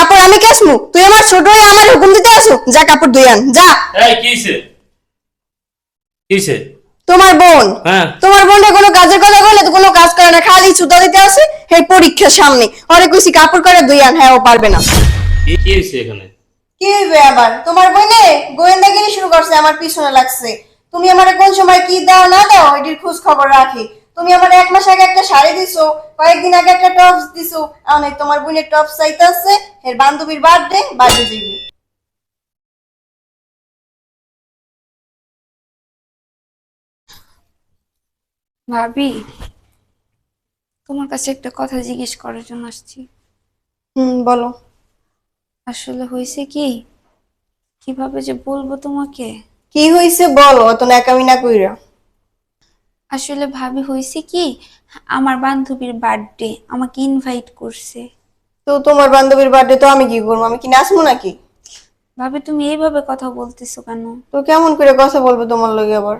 কাপড় আমি কাসমু তুই আমার ছোট হয়ে আমার হুকুম দিতে আসো? যা কাপড় ধুই আন যা। এই কিছে কিছে তোমার বোন। হ্যাঁ। তোমার বোনটা কোনো কাজের কথা বলে তো কোনো কাজ করে না খালি ছুতা দিতে আসে এই পরীক্ষার সামনে। অনেক কইছি কাপড় করে ধুই আন হ্যাঁ ও পারবে না। কি কি হইছে এখানে? কি হইবে আবার? তোমার বোনে গোয়েন্দাগিরি শুরু করছে আমার পিছনে লাগছে। তুমি আমারে কোন সময় কি দাও না দাও এটির খোঁজ খবর রাখি। তুমি আমার এক মাস আগে একটা শাড়ি দিছো কয়েকদিন আগে একটা টপস দিছো। অনেক তোমার বোনের টপস চাইতেছে এর বান্ধবীর বার্থডে বার্থডে যাইবে। ভাবি তোমার কাছে একটা কথা জিজ্ঞেস করার জন্য আসছি। হুম বলো। আসলে হয়েছে কি? কীভাবে যে বলব তোমাকে? কি হইছে বলো অত ন্যাকামি না কইরা। আসলে ভাবি হয়েছে কি আমার বান্ধবীর বার্থডে আমাকে ইনভাইট করছে। তো তোমার বান্ধবীর বার্থডে তো আমি কি করব? আমি কি নাচবো নাকি? ভাবি তুমি এইভাবে কথা বলতেছো কেন? তো কেমন করে কথা বলব তোমার লগে আবার?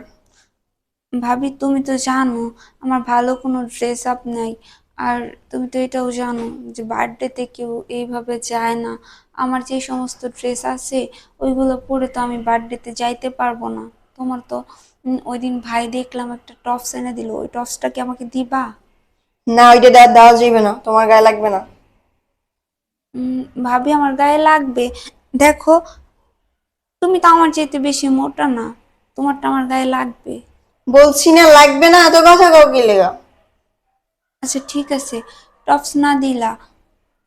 ভাবি তুমি তো জানো আমার ভালো কোনো ড্রেস আপ নাই। আর তুমি তো এটাও জানো যে বার্থডেতে কেউ এইভাবে যায় না। আমার যে সমস্ত ড্রেস আছে ওইগুলো পরে তো আমি বার্থডেতে যাইতে পারব না। তোমার তো ওই দিন ভাই দেখলাম একটা টপস এনে দিল। ওই টপসটা কি আমাকে দিবা? না ওইটা দেওয়া দেওয়া যাবে না। তোমার গায়ে লাগবে না। ভাবি আমার গায়ে লাগবে। দেখো তুমি তো আমার চাইতে বেশি মোটা না। তোমারটা আমার গায়ে লাগবে। বলছি না লাগবে না এত কথা কাউ কি লেগা? আচ্ছা ঠিক আছে। টপস না দিলা।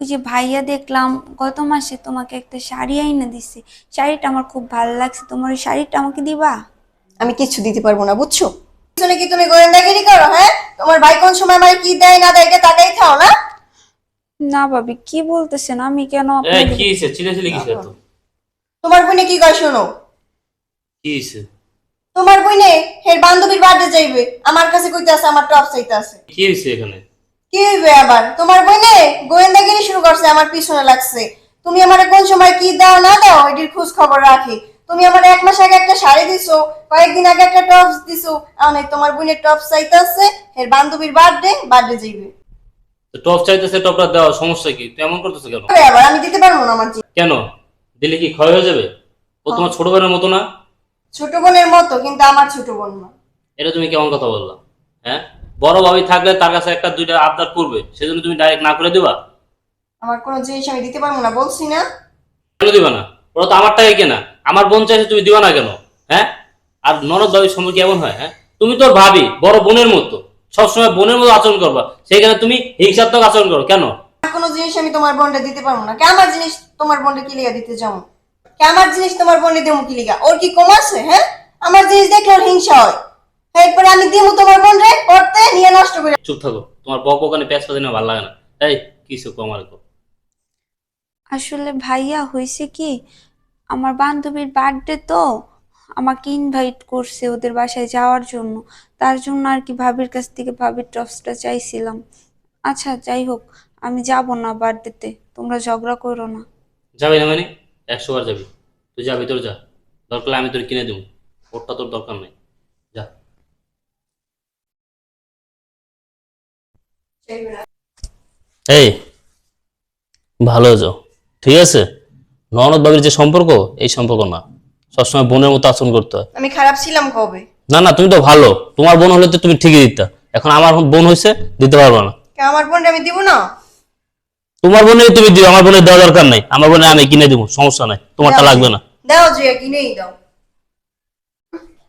ওই যে ভাইয়া দেখলাম গত মাসে তোমাকে একটা শাড়ি আইনা দিছে। শাড়িটা আমার খুব ভালো লাগছে। তোমার ওই শাড়িটা আমাকে দিবা? আমি কিচ্ছু দিতে পারব না বুঝছ? পিছনে কি তুমি গোয়েন্দাগিরি করো হ্যাঁ? তোমার ভাই কোন সময় আমার কি দেয় না দেয় এটা তাকাই খাও না? না ভাবি কি বলতেছেন? আমি কেন এই কি হইছে? চিলে চিলে তো তোমার বোনে কি কয় শোনো? কি হইছে? তোমার বোনে হের বান্ধবীর বার্থডে যাইবে। আমার কাছে কইতে আছে আমার টপ চাইতে আছে। কি হইছে এখানে? কি হইবে আবার? তোমার বোনে গোয়েন্দাগিরি শুরু করছে আমার পিছনে লাগছে। তুমি আমারে কোন সময় কি দাও না দাও এটির খোঁজ খবর রাখি। তুমি আমার এক মাস আগে একটা শাড়ি দিছো কয়েকদিন আগে একটা টপস দিছো। অনেক তোমার বোনের টপস চাইতেছে এর বান্ধবীর বার্থডে বার্থডে যাইবে। টপ চাইতেছে টপটা দেওয়া সমস্যা কি? তুই এমন করতেছ কেন? তবে আবার আমি দিতে পারব না আমার জিনিস। কেন? দিলে কি ক্ষয় হয়ে যাবে? ও তোমার ছোট বোনের মতো না? ছোট বোনের মতো কিন্তু আমার ছোট বোন না। এটা তুমি কেমন কথা বললা? হ্যাঁ? বড় ভাবি থাকলে তার কাছে একটা দুইটা আবদার করবে সেজন্য তুমি ডাইরেক্ট না করে দিবা? আমার কোনো জিনিস আমি দিতে পারব না বলছি না। কেন দিবা না? ওরা তো আমার টাকাই কেনা। আমার বোন চাইছে তুমি দিবা না কেন? হ্যাঁ? আর ননদ ভাবির সম্পর্কে কেমন হয় হ্যাঁ? তুমি তোর ভাবি বড় বোনের মতো। সবসময় বোনের মতো আচরণ করবা। সেইখানে তুমি হিংসাত্মক আচরণ করো। কেন? আমার কোনো জিনিস আমি তোমার বোনটা দিতে পারব না। কে আমার জিনিস তোমার বোনটা কি লিগা দিতে যাব? কে আমার জিনিস তোমার দেবো কি লিগা? ওর কি কম আছে হ্যাঁ? আমার জিনিস দেখলে ওর হিংসা হয়। এরপরে আমি দিমু তোমার বোন রে করতে নিয়ে নষ্ট করে। চুপ থাকো। তোমার বক ওখানে প্যাঁচ পাতি না ভালো লাগে না। এই কিছু কমার আসলে ভাইয়া হয়েছে কি? আমার বান্ধবীর বার্থডে তো, আমাকে ইনভাইট করছে ওদের বাসায় যাওয়ার জন্য। তার জন্য আর কি ভাবির কাছ থেকে ভাবির টপসটা চাইছিলাম। আচ্ছা যাই হোক, আমি যাব না বার্থডেতে তোমরা ঝগড়া করো না। যাবি না মানে? একশো বার যাবি। তুই যা ভিতর যা। দরকার আমি তোর কিনে দেবো। ওরটা তোর দরকার নেই। যা। এই, ভালো যাও ঠিক আছে? ননদ বাবির যে সম্পর্ক এই সম্পর্ক না। সবসময় বোনের মতো আচরণ করতে হয়। আমি খারাপ ছিলাম কবে? না না তুমি তো ভালো। তোমার বোন হলে তো তুমি ঠিকই দিতা। এখন আমার বোন হয়েছে দিতে পারব না। কে আমার বোনটা আমি দিব না? তোমার বোনের তুমি দিও আমার বোনের দেওয়া দরকার নাই। আমার বোনের আমি কিনে দিব সমস্যা নাই। তোমারটা লাগবে না। দাও যে কিনেই দাও।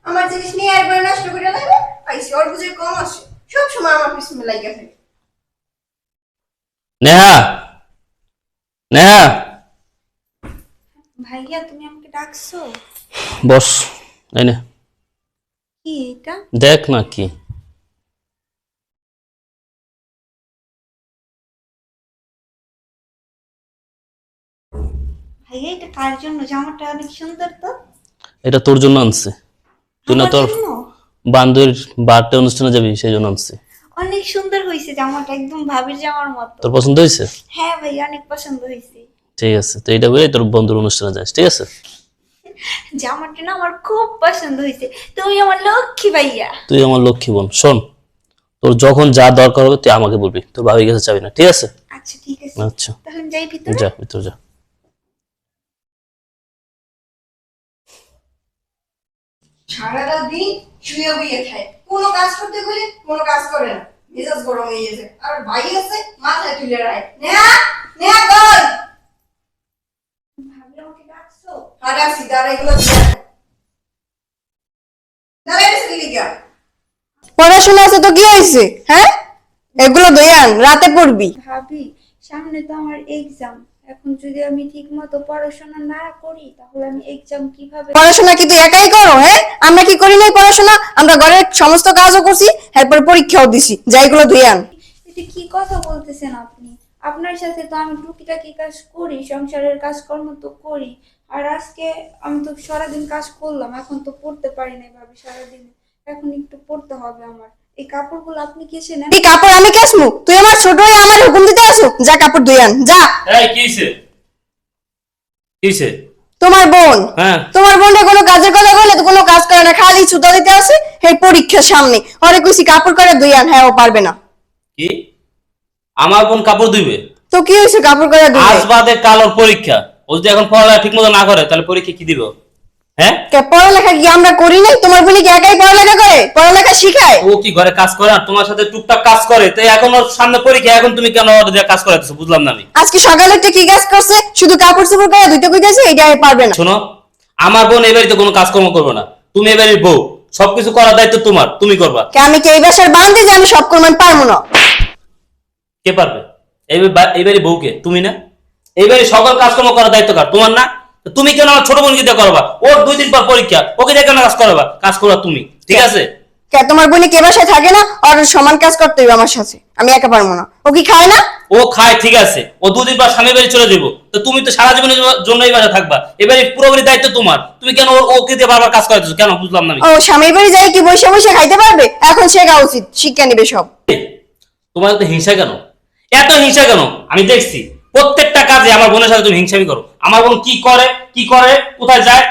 আমার জিনিস নিয়ে একবার নষ্ট করে লাগবে আইসি ওর বুঝে কম আছে। সব সময় আমার পিছনে লাগিয়ে থাকে। নেহা! নেহা! ভাইয়া তুমি আমাকে ডাকছো? বস এই নে। কি এটা? দেখ না কি। ভাইয়া এটা কার জন্য? জামাটা অনেক সুন্দর তো। এটা তোর জন্য আনছে। তুই না তোর? বান্ধবীর বার্থডে অনুষ্ঠানে যাবি সেই জন্য আনছে। অনেক সুন্দর হয়েছে জামাটা একদম ভাবির জামার মতো। তোর পছন্দ হয়েছে হ্যাঁ ভাইয়া অনেক পছন্দ হয়েছে ঠিক আছে তো এটা বলে তোর বন্ধুর অনুষ্ঠানে যাস ঠিক আছে? জামাটা না আমার খুব পছন্দ হয়েছে। তুমি আমার লক্ষ্মী ভাইয়া। তুই আমার লক্ষ্মী বোন শোন তোর যখন যা দরকার হবে তুই আমাকে বলবি তোর বাবার কাছে যাবি না ঠিক আছে? আচ্ছা ঠিক আছে। আচ্ছা। তাহলে যাই ভিতরে। যা ভিতরে যা। সারা রাত দিন শুয়ে বিয়ে খায় কোনো কাজ করতে গেলে কোনো কাজ করে না। মেজাজ গরম হয়ে গেছে। আর ভাই আছে মাথায় তুলে রায়। নেহা নেহা গল আর আসি দাঁড়া এগুলো পড়াশোনা আছে তো কি হয়েছে? হ্যাঁ? এগুলো দয়ান রাতে পড়বি। ভাবি সামনে তো আমার এক্সাম এখন যদি আমি ঠিক মতো পড়াশোনা না করি তাহলে আমি এক্সাম কীভাবে পড়াশোনা কি তুই একাই করো হ্যাঁ? আমরা কি করি নাই পড়াশোনা? আমরা ঘরের সমস্ত কাজও করছি এরপর পরীক্ষাও দিছি। যাইগুলো দয়ান এটা কি কথা বলতেছেন আপনি? আপনার সাথে তো আমি টুকিটাকি কাজ করি সংসারের কাজকর্ম তো করি। আর আজকে আমি তো সারাদিন কাজ করলাম এখন তো পড়তে পারি না ভাবি সারাদিন। এখন একটু পড়তে হবে আমার। এই কাপড়গুলো আপনি কেসে নেন। এই কাপড় আমি কাসমু তুই আমার ছোট হয়ে আমার হুকুম দিতে আসো। যা কাপড় দয়ান যা। এই কি হইছে? তোমার বোন। হ্যাঁ। তোমার বোনটা কোনো কাজের কথা বলে তো কোনো কাজ করে না। খালি ছুতা দিতে আসে এই পরীক্ষার সামনে। অনেক কইছি কাপড় করে দুই আন। হ্যাঁ ও পারবে না। কি? আমার বোন কাপড় দিবে তো কি হয়েছে? কাপড় করে আজ দিবে বাদে কালোর পরীক্ষা। ও যদি এখন পড়ালেখা ঠিক মতো না করে তাহলে পরীক্ষা কি দিব? হ্যাঁ? কে পড়ালেখা কি আমরা করি নাই? তোমার বোন কি একাই পড়ালেখা করে? পড়ালেখা শিখায়? ও কি ঘরে কাজ করে আর তোমার সাথে টুকটাক কাজ করে? তো এখন ওর সামনে পরীক্ষা এখন তুমি কেন ওর দিয়ে কাজ করাতেছো বুঝলাম না আমি। আজকে সকালে কি কাজ করছে? শুধু কাপড় চোপড় করে দুইটা কইতেছে? এটা পারবে না। শোনো আমার বোন এবারে তো কোনো কাজকর্ম করবে না। তুমি এবারে বউ। সবকিছু করার দায়িত্ব তোমার তুমি করবা। কে আমি কি এই বাসার বান্ধি যে আমি সব করমান পারব না? কে পারবে? এই বা- এই বাড়ির বউকে তুমি না? এই বাড়ির সকল কাজকর্ম করার দায়িত্ব কার? তোমার না? তুমি কেন আমার ছোট বোনকে দিয়ে করবা? ওর দুই দিন পর পরীক্ষা ওকে দিয়ে কেন কাজ করবা? কাজ করবা তুমি ঠিক আছে? তোমার বোনে কে বাসায় থাকে না? আর সমান কাজ করতে হবে আমার সাথে। আমি একা পারব না। ও কি খায় না? ও খায় ঠিক আছে। ও দুদিন পর স্বামী বাড়ি চলে যাব তো তুমি তো সারা জীবনের জন্য এই বাসা থাকবা। এবারে পুরোপুরি দায়িত্ব তোমার। তুমি কেন ওকে দিয়ে বারবার কাজ করাতেছো কেন? বুঝলাম না ও স্বামী বাড়ি যাই কি বসে বসে খাইতে পারবে? এখন শেখা উচিত। শিক্ষা নিবে সব। তোমার তো হিংসা কেন? এত হিংসা কেন? আমি দেখছি প্রত্যেকটা কাজে আমার বোনের সাথে তুমি হিংসামি করো। আমার বোন কি করে কি করে কোথায় যায়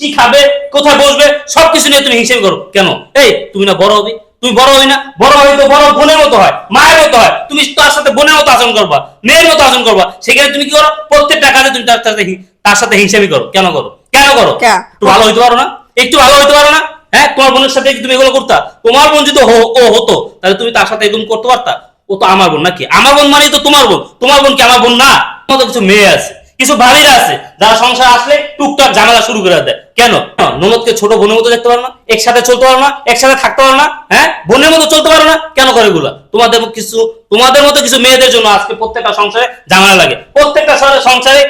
কি খাবে কোথায় বসবে সবকিছু নিয়ে তুমি হিংসামি করো। কেন? এই তুমি না বড় হবি? তুমি বড় হবি না? বড় হবি তো বড় বোনের মতো হয় মায়ের মতো হয়। তুমি তার সাথে বোনের মতো আচরণ করবা মেয়ের মতো আচরণ করবা। সেখানে তুমি কি করো? প্রত্যেকটা কাজে তুমি তার সাথে তার সাথে হিংসামি করো। কেন করো? কেন করো? একটু ভালো হইতে পারো না? একটু ভালো হইতে পারো না? হ্যাঁ তোমার বোনের সাথে তুমি এগুলো করতা? তোমার বোন যদি ও হতো তাহলে তুমি তার সাথে এরকম করতে পারতা? ও তো আমার বোন নাকি? আমার বোন মানেই তো তোমার বোন। তোমার বোন কি আমার বোন না? তোমার তো কিছু মেয়ে আছে, কিছু ভাবিরা আছে, যারা সংসার আসলে টুকটাক ঝামেলা শুরু করে দেয়। কেন? ননদকে ছোট বোনের মতো দেখতে পারো না, একসাথে চলতে পারো না, একসাথে থাকতে পারো না হ্যাঁ? বোনের মতো চলতে পারো না, কেন করে এগুলা? তোমাদের কিছু, তোমাদের মতো কিছু মেয়েদের জন্য আজকে প্রত্যেকটা সংসারে ঝামেলা লাগে। প্রত্যেকটা সংসারে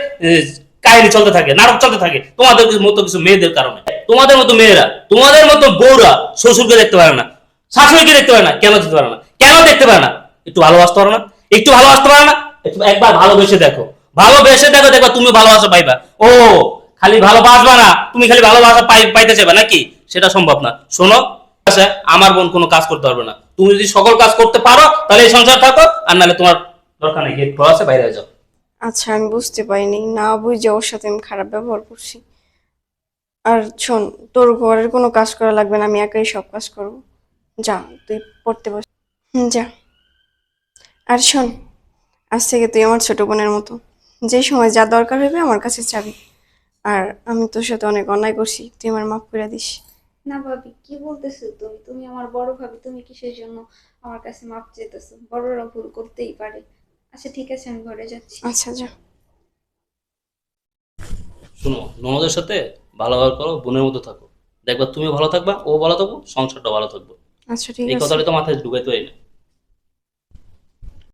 কাহিনী চলতে থাকে, নাটক চলতে থাকে, তোমাদের মতো কিছু মেয়েদের কারণে। তোমাদের মতো মেয়েরা, তোমাদের মতো বউরা শ্বশুরকে দেখতে পারে না, শাশুড়িকে দেখতে পারে না, কেন দেখতে পারে না? কেন দেখতে পারে না? একটু ভালোবাসতে পারো না? একটু ভালোবাসতে পারো না? একবার ভালোবেসে দেখো। ভালোবেসে দেখো দেখো তুমি ভালোবাসা পাইবা। ও খালি ভালোবাসবা না তুমি খালি ভালোবাসা পাই পাইতে চাইবা নাকি? সেটা সম্ভব না। শোনো আচ্ছা, আমার বোন কোনো কাজ করতে পারবে না। তুমি যদি সকল কাজ করতে পারো তাহলে এই সংসার থাকো আর নাহলে তোমার দরকার নেই গেট আছে বাইরে যাও। আচ্ছা আমি বুঝতে পারিনি। না বুঝে ওর সাথে আমি খারাপ ব্যবহার করছি। আর শোন তোর ঘরের কোনো কাজ করা লাগবে না আমি একাই সব কাজ করব। যা তুই পড়তে বস। যা। আর শোন আজ থেকে তুই আমার ছোট বোনের মতো। যে সময় যা দরকার হবে আমার কাছে চাবি। আর আমি তোর সাথে অনেক অন্যায় করছি তুই আমার মাফ করে দিস। না ভাবি কি বলতেছো তুমি? তুমি আমার বড় ভাবি তুমি কিসের জন্য আমার কাছে মাপ চেতেছো বড়রা ভুল করতেই পারে। আচ্ছা ঠিক আছে আমি ঘরে যাচ্ছি। আচ্ছা যা। শোনো ননদের সাথে ভালো ব্যবহার করো বোনের মতো থাকো। দেখবা তুমি ভালো থাকবা ও ভালো থাকব সংসারটা ভালো থাকব। আচ্ছা ঠিক আছে। এই কথাটা তো মাথায় ঢুকাইতে হয় না।